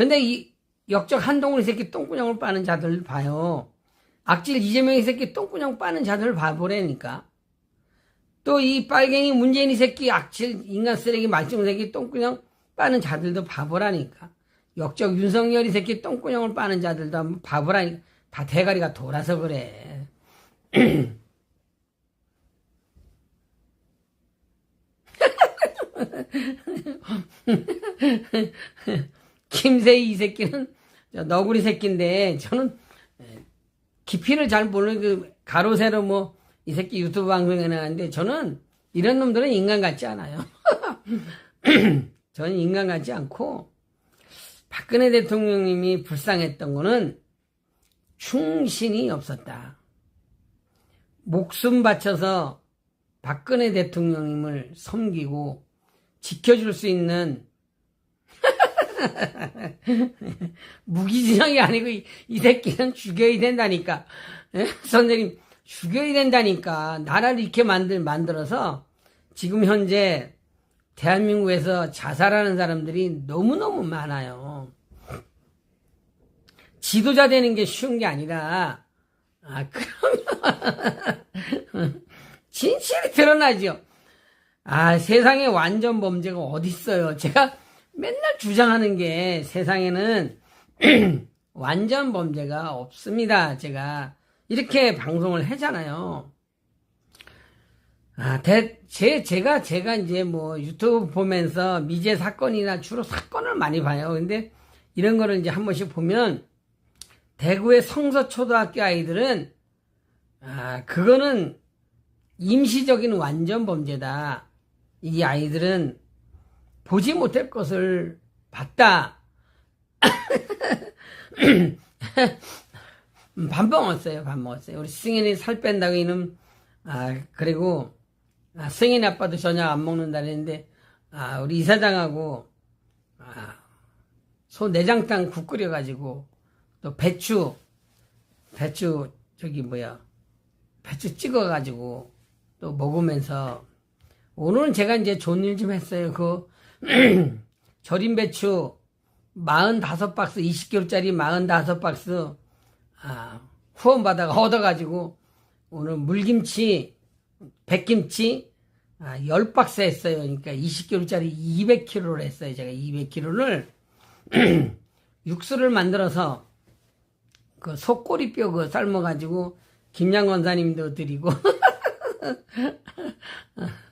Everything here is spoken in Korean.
근데 이 역적 한동훈 이 새끼 똥구녕을 빠는 자들 봐요. 악질 이재명 이 새끼 똥구녕 빠는 자들 봐보라니까. 또 이 빨갱이 문재인 이 새끼 악질 인간 쓰레기 말종 새끼 똥구녕 빠는 자들도 바보라니까. 역적 윤석열 이 새끼 똥구녕을 빠는 자들도 한번 바보라니까. 다 대가리가 돌아서 그래. 김세희 이 새끼는 저 너구리 새끼인데 저는 에, 깊이를 잘 모르는 그 가로 세로 뭐 이 새끼 유튜브 방송에 나가는데 저는 이런 놈들은 인간 같지 않아요. 저는 인간 같지 않고 박근혜 대통령님이 불쌍했던 거는 충신이 없었다. 목숨 바쳐서 박근혜 대통령님을 섬기고 지켜줄 수 있는 무기징역이 아니고 이, 이 새끼는 죽여야 된다니까. 예? 선생님 죽여야 된다니까. 나라를 이렇게 만들 만들어서 지금 현재 대한민국에서 자살하는 사람들이 너무너무 많아요. 지도자 되는 게 쉬운 게 아니라 아 그러면 진실이 드러나죠. 아 세상에 완전 범죄가 어디 있어요? 제가 맨날 주장하는 게 세상에는 완전 범죄가 없습니다. 제가 이렇게 방송을 하잖아요. 아, 대, 제, 제가, 제가 이제 뭐 유튜브 보면서 미제 사건이나 주로 사건을 많이 봐요. 근데 이런 거를 이제 한 번씩 보면 대구의 성서초등학교 아이들은 아, 그거는 임시적인 완전 범죄다. 이 아이들은 보지 못할 것을 봤다. 음, 밥 먹었어요. 밥 먹었어요. 우리 승현이 살 뺀다고 이놈 아 그리고 아, 승현이 아빠도 저녁 안 먹는다 그랬는데 아 우리 이사장하고 아, 소 내장탕 국 끓여가지고 또 배추 배추 저기 뭐야 배추 찍어가지고 또 먹으면서 오늘은 제가 이제 좋은 일 좀 했어요. 그 절임 배추 45박스 20kg짜리 45박스 아, 후원받아가 얻어가지고 오늘 물김치, 백김치 아, 10박스 했어요. 그러니까 20kg짜리 200kg를 했어요. 제가 200kg를 육수를 만들어서 그 속꼬리뼈 그 삶아가지고 김양 원사님도 드리고